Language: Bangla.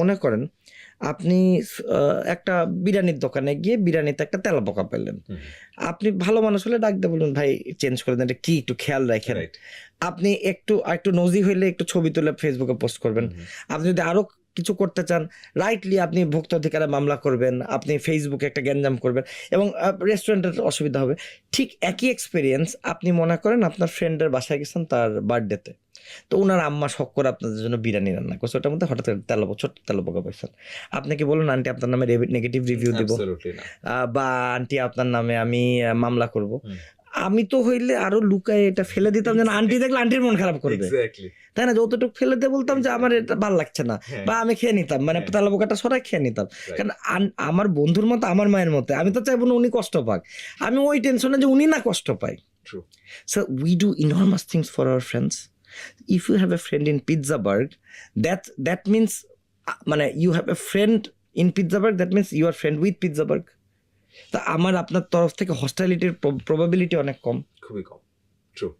মনে করেন আপনি আহ, একটা বিরিয়ানির দোকানে গিয়ে বিরিয়ানিতে একটা তেলা পোকা পেলেন আপনি ভালো মানুষ হলে ডাকতে বলুন ভাই চেঞ্জ করে দেন এটা কি একটু খেয়াল রাখেন। আপনি একটু একটু নজি হইলে একটু ছবি তুলে ফেসবুকে পোস্ট করবেন। আপনি যদি আরও কিছু করতে চান রাইটলি আপনি ভোক্তা অধিকারে মামলা করবেন আপনি ফেসবুকে একটা গ্যাঞ্জাম করবেন এবং রেস্টুরেন্টের অসুবিধা হবে। ঠিক একই এক্সপিরিয়েন্স আপনি মনে করেন আপনার ফ্রেন্ডের বাসায় গেছেন তার বার্থডেতে তো। ওনার আম্মা শখ করে আপনাদের জন্য বিরিয়ানি রান্না করছে। ওটার মধ্যে হঠাৎ তেল ছোট্ট তেল পোকা পাইছেন। আপনি কি বলুন আন্টি আপনার নামে নেগেটিভ রিভিউ দিব। বা আন্টি আপনার নামে আমি মামলা করব। আমি তো হইলে আরও লুকায় এটা ফেলে দিতাম যেন আন্টি দেখলে আন্টির মন খারাপ করবে। তাই না? যতটুকু ফেলে দিয়ে বলতাম যে আমার এটা ভালো লাগছে না। হ্যাঁ। বা আমি খেয়ে নিতাম মানে হ্যাঁ। তালা বোকাটা সরাই খেয়ে নিতাম। কারণ আমার বন্ধুর মতো আমার মায়ের মতো আমি তো চাইব না উনি কষ্ট পাক। আমি ওই টেনশনে যে উনি না কষ্ট পাই True. So we do enormous things for our friends if you have a friend in Pittsburgh that that means মানে you have a friend in Pittsburgh that means you are friend with pizza Pittsburgh তা আমার আপনার তরফ থেকে হস্টালিটির প্রবাবিলিটি অনেক কম। খুবই কম। ট্রু